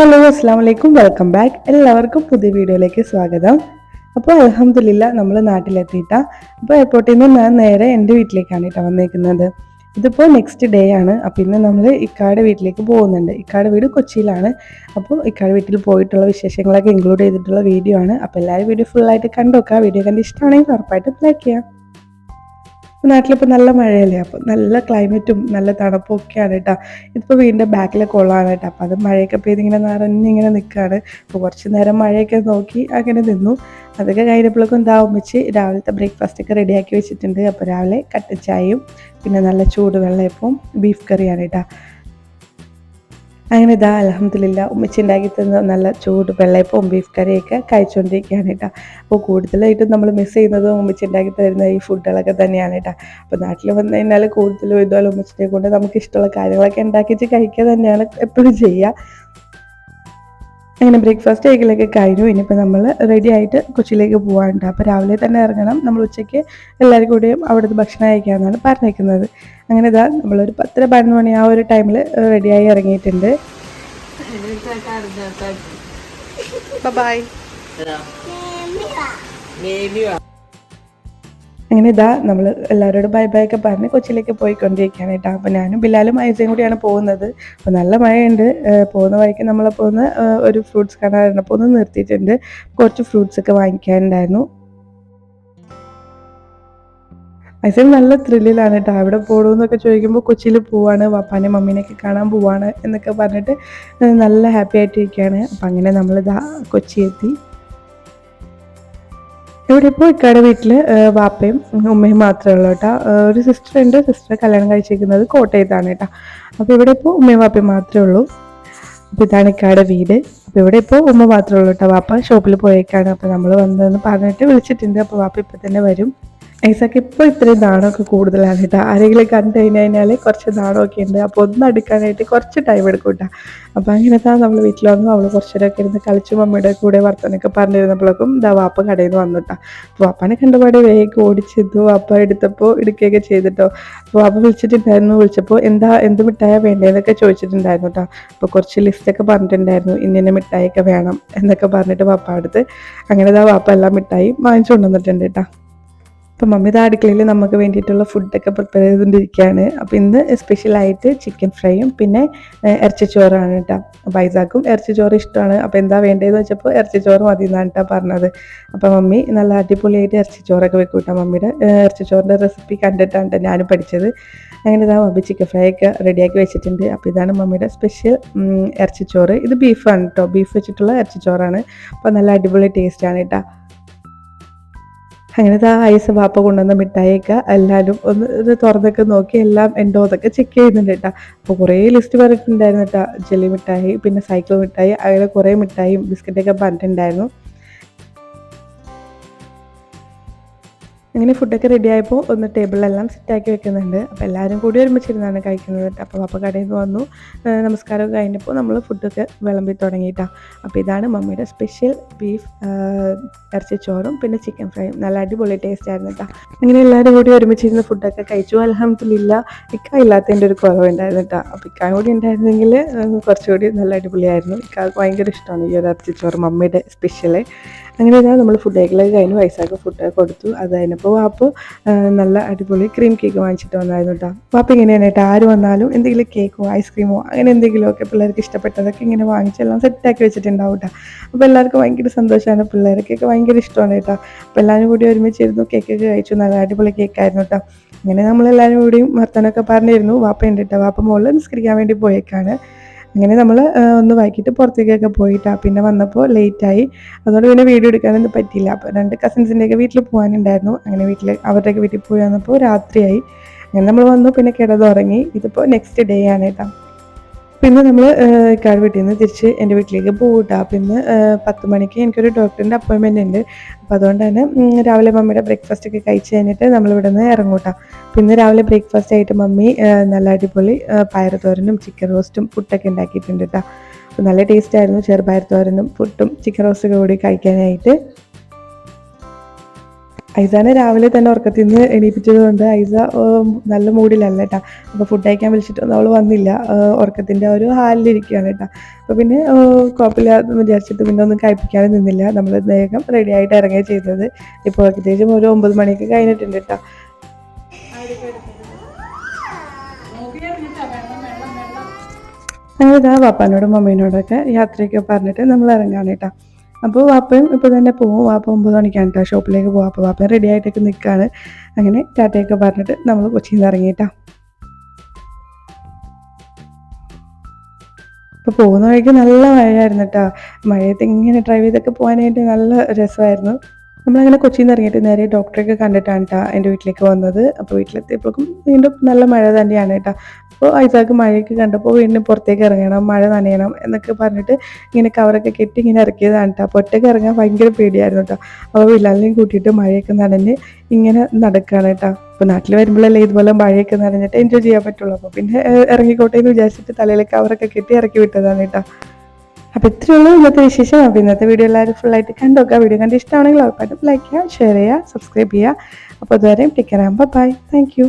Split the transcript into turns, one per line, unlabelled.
Hello അസ്സാം വലൈക്കും welcome back എല്ലാവർക്കും പുതിയ വീഡിയോയിലേക്ക് സ്വാഗതം. അപ്പോൾ അലഹമില്ല നമ്മൾ നാട്ടിലെത്തിയിട്ട. അപ്പോൾ എയർപോർട്ടിൽ നിന്ന് ഞാൻ നേരെ എന്റെ വീട്ടിലേക്കാണ് കേട്ടോ വന്നേക്കുന്നത്. ഇതിപ്പോൾ നെക്സ്റ്റ് ഡേ ആണ്. അപ്പോൾ ഇന്ന് നമ്മൾ ഇക്കാട് വീട്ടിലേക്ക് പോകുന്നുണ്ട്. ഇക്കാട് വീട് കൊച്ചിയിലാണ്. അപ്പോൾ ഇക്കാട് വീട്ടിൽ പോയിട്ടുള്ള വിശേഷങ്ങളൊക്കെ ഇൻക്ലൂഡ് ചെയ്തിട്ടുള്ള വീഡിയോ ആണ്. അപ്പോൾ എല്ലാവരും വീഡിയോ ഫുള്ളായിട്ട് കണ്ടു നോക്കുക വീഡിയോ കണ്ട് ഇഷ്ടമാണെങ്കിൽ ഉറപ്പായിട്ടും ലൈക്ക് ചെയ്യാം. നാട്ടിലിപ്പോൾ നല്ല മഴയല്ലേ? അപ്പോൾ നല്ല ക്ലൈമറ്റും നല്ല തണുപ്പും ഒക്കെയാണ് കേട്ടോ ഇതിപ്പോൾ വീടിന്റെ ബാക്കിലെ കൊള്ളാണ് കേട്ടോ അപ്പോൾ അത് മഴയൊക്കെ പെയ്ത് ഇങ്ങനെ നിറഞ്ഞിങ്ങനെ നിൽക്കുകയാണ് അപ്പോൾ കുറച്ച് നേരം മഴയൊക്കെ നോക്കി അങ്ങനെ നിന്നു. അതൊക്കെ കഴിഞ്ഞപ്പോഴേക്കും ഇതാവും വെച്ച് രാവിലത്തെ ബ്രേക്ക്ഫാസ്റ്റൊക്കെ റെഡിയാക്കി വെച്ചിട്ടുണ്ട്. അപ്പോൾ രാവിലെ കട്ട ചായയും പിന്നെ നല്ല ചൂട് വെള്ളയപ്പവും ബീഫ് കറിയാണ് കേട്ടോ അങ്ങനെ ഇതാ അലഹമ്മദില്ല ഉമ്മച്ചി ഉണ്ടാക്കി തന്ന നല്ല ചൂട് വെള്ളയപ്പവും ബീഫ് കറിയൊക്കെ കഴിച്ചുകൊണ്ടിരിക്കുകയാണ് കേട്ടോ അപ്പോൾ കൂടുതലായിട്ടും നമ്മൾ മിസ് ചെയ്യുന്നത് ഉമ്മച്ചി ഉണ്ടാക്കി തരുന്ന ഈ ഫുഡുകളൊക്കെ തന്നെയാണ് കേട്ടോ അപ്പോൾ നാട്ടിൽ വന്നു കഴിഞ്ഞാൽ കൂടുതലും ഇതുപോലെ ഉമ്മച്ചിനെ കൊണ്ട് നമുക്ക് ഇഷ്ടമുള്ള കാര്യങ്ങളൊക്കെ ഉണ്ടാക്കിയിട്ട് കഴിക്കുക തന്നെയാണ് എപ്പോഴും ചെയ്യുക അങ്ങനെ ബ്രേക്ക്ഫാസ്റ്റ് കഴിക്കലൊക്കെ കഴിഞ്ഞു ഇനിയിപ്പോൾ നമ്മൾ റെഡി ആയിട്ട് കൊച്ചിയിലേക്ക് പോകാനുണ്ട് അപ്പോൾ രാവിലെ തന്നെ ഇറങ്ങണം. നമ്മൾ ഉച്ചയ്ക്ക് എല്ലാവരും കൂടെയും അവിടുത്തെ ഭക്ഷണം കഴിക്കാമെന്നാണ് പറഞ്ഞേക്കുന്നത് അങ്ങനെ ഇതാ നമ്മളൊരു പത്തര പതിനൊന്ന് മണി ആ ഒരു ടൈമിൽ റെഡിയായി ഇറങ്ങിയിട്ടുണ്ട്. ബൈ അങ്ങനെ ഇതാ നമ്മൾ എല്ലാവരോടും ബൈ ബൈ ഒക്കെ പറഞ്ഞ് കൊച്ചിയിലേക്ക് പോയിക്കൊണ്ടിരിക്കുകയാണ്. കേട്ടോ അപ്പോൾ ഞാനും ബിലാലും ഐസയും കൂടിയാണ് പോകുന്നത്. അപ്പോൾ നല്ല മഴയുണ്ട്. പോകുന്ന വഴിക്ക് നമ്മളപ്പോൾ പോകുന്ന ഒരു ഫ്രൂട്ട്സ് കാണാറുണ്ടപ്പോൾ ഒന്ന് നിർത്തിയിട്ടുണ്ട്. കുറച്ച് ഫ്രൂട്ട്സ് ഒക്കെ വാങ്ങിക്കാനുണ്ടായിരുന്നു. ഐസൻ നല്ല ത്രില്ലിലാണ് കേട്ടോ അവിടെ പോകണമെന്നൊക്കെ ചോദിക്കുമ്പോൾ കൊച്ചിയിൽ പോവാണ്. വാപ്പാനെ മമ്മീനെയൊക്കെ കാണാൻ പോവാണ് എന്നൊക്കെ പറഞ്ഞിട്ട് നല്ല ഹാപ്പി ആയിട്ടിരിക്കുകയാണ്. അപ്പം അങ്ങനെ നമ്മളിതാ കൊച്ചി എത്തി ഇവിടെ ഇപ്പോൾ ഇക്കാടെ വീട്ടിൽ വാപ്പയും ഉമ്മയും മാത്രമേ ഉള്ളൂ കേട്ടോ. ഒരു സിസ്റ്റർ ഉണ്ട്. സിസ്റ്റർ കല്യാണം കഴിച്ചിരിക്കുന്നത് കോട്ടയത്താണ് കേട്ടോ. അപ്പോൾ ഇവിടെ ഇപ്പോൾ ഉമ്മയും വാപ്പയും മാത്രമേ ഉള്ളൂ. അപ്പോൾ ഇതാണ് ഇക്കാടെ വീട്. അപ്പോൾ ഇവിടെ ഇപ്പോൾ ഉമ്മ മാത്രമേ ഉള്ളൂ കേട്ടോ. വാപ്പ ഷോപ്പിൽ പോയേക്കാണ്. അപ്പോൾ നമ്മൾ വന്നതെന്ന് പറഞ്ഞിട്ട് വിളിച്ചിട്ടുണ്ട്. അപ്പോൾ വാപ്പ ഇപ്പം തന്നെ വരും. ഐസക്ക് ഇപ്പോൾ ഇത്രയും നാണമൊക്കെ കൂടുതലാണ് കേട്ടോ ആരെങ്കിലും കണ്ടു കഴിഞ്ഞ് കഴിഞ്ഞാൽ കുറച്ച് നാണമൊക്കെ ഉണ്ട്. അപ്പോൾ ഒന്ന് അടുക്കാനായിട്ട് കുറച്ച് ടൈം എടുക്കും കേട്ടോ അപ്പോൾ അങ്ങനത്തെ നമ്മൾ വീട്ടിൽ വന്നു അവൾ കുറച്ചേരൊക്കെ ഇരുന്ന് കളിച്ചു മമ്മിയുടെ കൂടെ വർത്തനൊക്കെ പറഞ്ഞിരുന്നപ്പോഴേക്കും ഇതാ വാപ്പ കടയിൽ നിന്ന് വന്നു കേട്ടോ അപ്പോൾ വാപ്പാനെ കണ്ടപാടെ വേഗം ഓടിച്ചെത്തു വാപ്പ എടുത്തപ്പോൾ എടുക്കുകയൊക്കെ ചെയ്തിട്ടോ. അപ്പോൾ വാപ്പ വിളിച്ചിട്ടുണ്ടായിരുന്നു. വിളിച്ചപ്പോൾ എന്താ എന്ത് മിഠായ വേണ്ടതെന്നൊക്കെ ചോദിച്ചിട്ടുണ്ടായിരുന്നു കേട്ടോ അപ്പോൾ കുറച്ച് ലിസ്റ്റൊക്കെ പറഞ്ഞിട്ടുണ്ടായിരുന്നു. ഇന്ന മിഠായിയൊക്കെ വേണം എന്നൊക്കെ പറഞ്ഞിട്ട് വാപ്പ അടുത്ത് അങ്ങനെ ഇതാ വാപ്പ എല്ലാം മിഠായി വാങ്ങിച്ചു കൊണ്ടുവന്നിട്ടുണ്ട് കേട്ടോ അപ്പം മമ്മി അടുക്കളയിൽ നമുക്ക് വേണ്ടിയിട്ടുള്ള ഫുഡൊക്കെ പ്രിപ്പയർ ചെയ്തുകൊണ്ടിരിക്കുകയാണ് അപ്പം ഇന്ന് സ്പെഷ്യലായിട്ട് ചിക്കൻ ഫ്രൈയും പിന്നെ ഇറച്ചിച്ചോറാണ് കേട്ടോ അപ്പോൾ ഐസാക്കും ഇറച്ചിച്ചോറ് ഇഷ്ടമാണ്. അപ്പോൾ എന്താ വേണ്ടതെന്ന് വെച്ചപ്പോൾ ഇറച്ചിച്ചോറ് മതി എന്നാണ് കേട്ടോ പറഞ്ഞത്. അപ്പോൾ മമ്മി നല്ല അടിപൊളിയായിട്ട് ഇറച്ചിച്ചോറൊക്കെ വെക്കും കേട്ടോ മമ്മിയുടെ ഇറച്ചിച്ചോറിന്റെ റെസിപ്പി കണ്ടിട്ടാണ് ഞാനും പഠിച്ചത്. അങ്ങനെ ഇതാ മമ്മി ചിക്കൻ ഫ്രൈ ഒക്കെ റെഡിയാക്കി വെച്ചിട്ടുണ്ട്. അപ്പോൾ ഇതാണ് മമ്മിയുടെ സ്പെഷ്യൽ ഇറച്ചിച്ചോറ്. ഇത് ബീഫാണ് കേട്ടോ ബീഫ് വെച്ചിട്ടുള്ള ഇറച്ചിച്ചോറാണ്. അപ്പോൾ നല്ല അടിപൊളി ടേസ്റ്റാണ് കേട്ടോ അങ്ങനത്തെ ആ ഐസ് വാപ്പ കൊണ്ടുവന്ന മിഠായിയൊക്കെ എല്ലാവരും ഒന്ന് ഇത് തുറന്നൊക്കെ നോക്കി എല്ലാം ഉണ്ടോ എന്നൊക്കെ ചെക്ക് ചെയ്യുന്നുണ്ട് കേട്ടോ. അപ്പോൾ കുറേ ലിസ്റ്റ് പറഞ്ഞിട്ടുണ്ടായിരുന്നു കേട്ടോ. ജെല്ലി മിഠായി പിന്നെ സൈക്കിൾ മിഠായി അങ്ങനെ കുറേ മിഠായിയും ബിസ്ക്കറ്റൊക്കെ പറഞ്ഞിട്ടുണ്ടായിരുന്നു. അങ്ങനെ ഫുഡൊക്കെ റെഡി ആയപ്പോൾ ഒന്ന് ടേബിളിലെല്ലാം സെറ്റാക്കി വെക്കുന്നുണ്ട്. അപ്പോൾ എല്ലാവരും കൂടി ഒരുമിച്ചിരുന്നാണ് കഴിക്കുന്നത്. അപ്പോൾ അപ്പോൾ കടയിൽ നിന്ന് വന്നു നമസ്കാരമൊക്കെ കഴിഞ്ഞപ്പോൾ നമ്മൾ ഫുഡൊക്കെ വിളമ്പി തുടങ്ങിയിട്ടാണ് അപ്പോൾ ഇതാണ് മമ്മിയുടെ സ്പെഷ്യൽ ബീഫ് ഇറച്ചിച്ചോറും പിന്നെ ചിക്കൻ ഫ്രൈയും നല്ല അടിപൊളി ടേസ്റ്റ് ആയിരുന്നു കേട്ടോ അങ്ങനെ എല്ലാവരും കൂടി ഒരുമിച്ചിരുന്ന് ഫുഡൊക്കെ കഴിച്ചു. അലഹമില്ല ഇക്ക ഇല്ലാത്തതിന്റെ ഒരു കുറവുണ്ടായിരുന്നു കേട്ടോ അപ്പോൾ ഇക്കാൻ കൂടി ഉണ്ടായിരുന്നെങ്കിൽ കുറച്ചുകൂടി നല്ല അടിപൊളിയായിരുന്നു. ഇക്കാക്ക് ഭയങ്കര ഇഷ്ടമാണ് ഈ ഒരു ഇറച്ചിച്ചോറ് മമ്മിയുടെ സ്പെഷ്യൽ അങ്ങനെ ഇതാ നമ്മൾ ഫുഡ് കഴിക്കലൊക്കെ കഴിഞ്ഞു വയസ്സാക്ക ഫുഡ് കൊടുത്തു. അത് കഴിഞ്ഞപ്പോൾ വാപ്പ് നല്ല അടിപൊളി ക്രീം കേക്ക് വാങ്ങിച്ചിട്ട് വന്നായിരുന്നു കേട്ടോ വാപ്പ് ഇങ്ങനെയാണ് കേട്ടോ ആര് വന്നാലും എന്തെങ്കിലും കേക്കോ ഐസ്ക്രീമോ അങ്ങനെ എന്തെങ്കിലുമൊക്കെ പിള്ളേർക്ക് ഇഷ്ടപ്പെട്ടതൊക്കെ ഇങ്ങനെ വാങ്ങിച്ചെല്ലാം സെറ്റാക്കി വെച്ചിട്ടുണ്ടാവും കേട്ടോ അപ്പോൾ എല്ലാവർക്കും ഭയങ്കര സന്തോഷമാണ് പിള്ളേർക്കൊക്കെ ഭയങ്കര ഇഷ്ടമാണ് കേട്ടോ അപ്പോൾ എല്ലാവരും കൂടി ഒരുമിച്ചിരുന്നു കേക്കൊക്കെ കഴിച്ചു. നല്ല അടിപൊളി കേക്കായിരുന്നു കേട്ടോ ഇങ്ങനെ നമ്മളെല്ലാവരും കൂടിയും വർത്തനമൊക്കെ പറഞ്ഞിരുന്നു. വാപ്പ ഉണ്ട് കേട്ടോ വാപ്പ മുകളിൽ നിസ്കരിക്കാൻ വേണ്ടി പോയേക്കാണ്. അങ്ങനെ നമ്മൾ ഒന്ന് വൈകിട്ട് പുറത്തേക്കൊക്കെ പോയിട്ടാ. പിന്നെ വന്നപ്പോൾ ലേറ്റായി അതുകൊണ്ട് പിന്നെ വീഡിയോ എടുക്കാനൊന്നും പറ്റിയില്ല. അപ്പോൾ രണ്ട് കസിൻസിന്റെയൊക്കെ വീട്ടിൽ പോകാനുണ്ടായിരുന്നു. അങ്ങനെ വീട്ടിൽ അവരുടെയൊക്കെ വീട്ടിൽ പോയി വന്നപ്പോൾ രാത്രിയായി. അങ്ങനെ നമ്മൾ വന്നു. പിന്നെ കിടന്നുറങ്ങി. ഇതിപ്പോൾ നെക്സ്റ്റ് ഡേ ആണ് കേട്ടോ പിന്നെ നമ്മൾ കാട് വീട്ടിൽ നിന്ന് തിരിച്ച് എന്റെ വീട്ടിലേക്ക് പോകട്ടാ പിന്നെ പത്ത് മണിക്ക് എനിക്കൊരു ഡോക്ടറിന്റെ അപ്പോയിൻമെന്റ് ഉണ്ട് അപ്പോൾ അതുകൊണ്ട് തന്നെ രാവിലെ മമ്മിയുടെ ബ്രേക്ക്ഫാസ്റ്റ് ഒക്കെ കഴിച്ച് കഴിഞ്ഞിട്ട് നമ്മൾ ഇവിടെ നിന്ന് ഇറങ്ങൂട്ടാ. പിന്നെ രാവിലെ ബ്രേക്ക്ഫാസ്റ്റ് ആയിട്ട് മമ്മി നല്ല അടിപൊളി പയറുതോരനും ചിക്കൻ റോസ്റ്റും പുട്ടൊക്കെ ഉണ്ടാക്കിയിട്ടുണ്ട് കേട്ടോ നല്ല ടേസ്റ്റായിരുന്നു ചെറുപയർ തോരനും പുട്ടും ചിക്കൻ റോസ്റ്റൊക്കെ കൂടി കഴിക്കാനായിട്ട്. ഐസാനെ രാവിലെ തന്നെ ഉറക്കത്തിൽ നിന്ന് എണീപ്പിച്ചത് കൊണ്ട് ഐസ നല്ല മൂഡിലല്ല കേട്ടോ അപ്പോൾ ഫുഡ് കഴിക്കാൻ വിളിച്ചിട്ടൊന്നും അവൾ വന്നില്ല. ഉറക്കത്തിന്റെ ഒരു ഹാലിലിരിക്കുകയാണ് കേട്ടോ അപ്പോൾ പിന്നെ കുഴപ്പമില്ലാതെ വിചാരിച്ചിട്ട് പിന്നെ ഒന്നും കഴിപ്പിക്കാനും നിന്നില്ല. നമ്മൾ വേഗം റെഡി ആയിട്ട് ഇറങ്ങുക ചെയ്തത്. ഇപ്പോൾ ഏകദേശം ഒരു ഒമ്പത് മണിയൊക്കെ കഴിഞ്ഞിട്ടുണ്ട് കേട്ടോ അങ്ങനെ ഇതാ പാപ്പാനോടും മമ്മീനോടൊക്കെ യാത്രയൊക്കെ പറഞ്ഞിട്ട് നമ്മൾ ഇറങ്ങാണ് കേട്ടോ അപ്പോൾ വാപ്പയും ഇപ്പോൾ തന്നെ പോകും വാപ്പ ഒമ്പത് മണിക്കാണ് ഷോപ്പിലേക്ക് പോകും അപ്പോൾ വാപ്പ റെഡി ആയിട്ടൊക്കെ നിൽക്കുകയാണ്. അങ്ങനെ ടാറ്റയൊക്കെ പറഞ്ഞിട്ട് നമ്മൾ കൊച്ചിയിൽ നിന്ന് ഇറങ്ങിയിട്ടാ ഇപ്പോൾ പോകുന്ന വഴിക്ക് നല്ല മഴയായിരുന്നു കേട്ടോ. മഴയത്ത് ഇങ്ങനെ ഡ്രൈവ് ചെയ്തൊക്കെ പോകാനായിട്ട് നല്ല രസമായിരുന്നു. നമ്മളങ്ങനെ കൊച്ചിയിൽ നിന്ന് ഇറങ്ങിയിട്ട് നേരെ ഡോക്ടറെയൊക്കെ കണ്ടിട്ടാണ് കേട്ടോ എന്റെ വീട്ടിലേക്ക് വന്നത്. അപ്പോൾ വീട്ടിലെത്തിയപ്പോഴും വീണ്ടും നല്ല മഴ തന്നെയാണ് കേട്ടോ. അപ്പോൾ ഐസാക്ക് മഴയൊക്കെ കണ്ടപ്പോൾ വീണ്ടും പുറത്തേക്ക് ഇറങ്ങണം മഴ നനയണം എന്നൊക്കെ പറഞ്ഞിട്ട് ഇങ്ങനെ കവറൊക്കെ കെട്ടി ഇങ്ങനെ ഇറക്കിയതാണ് കേട്ടോ അപ്പോൾ ഒറ്റയ്ക്ക് ഇറങ്ങാൻ ഭയങ്കര പേടിയായിരുന്നു കേട്ടോ അപ്പോൾ വില്ലാലിനെയും കൂട്ടിയിട്ട് മഴയൊക്കെ നനഞ്ഞ് ഇങ്ങനെ നടക്കുകയാണ് കേട്ടോ അപ്പോൾ നാട്ടിൽ വരുമ്പോഴല്ലേ ഇതുപോലെ മഴയൊക്കെ നനഞ്ഞിട്ട് എൻജോയ് ചെയ്യാൻ പറ്റുള്ളൂ. അപ്പോൾ പിന്നെ ഇറങ്ങിക്കോട്ടെ എന്ന് വിചാരിച്ചിട്ട് തലയിലെ കവറൊക്കെ കെട്ടി ഇറക്കി വിട്ടതാണ് കേട്ടോ അപ്പോൾ ഇത്രയേ ഉള്ളൂ ഇന്നത്തെ വിശേഷം. അപ്പോൾ ഇന്നത്തെ വീഡിയോ എല്ലാവരും ഫുൾ ഫുള്ളായിട്ട് കണ്ടോക്കുക വീഡിയോ കണ്ട് ഇഷ്ടമാണെങ്കിൽ ഉറപ്പായിട്ടും ലൈക്ക് ചെയ്യുക ഷെയർ ചെയ്യുക സബ്സ്ക്രൈബ് ചെയ്യുക. അപ്പോൾ അതുവരെയും take care bye thank you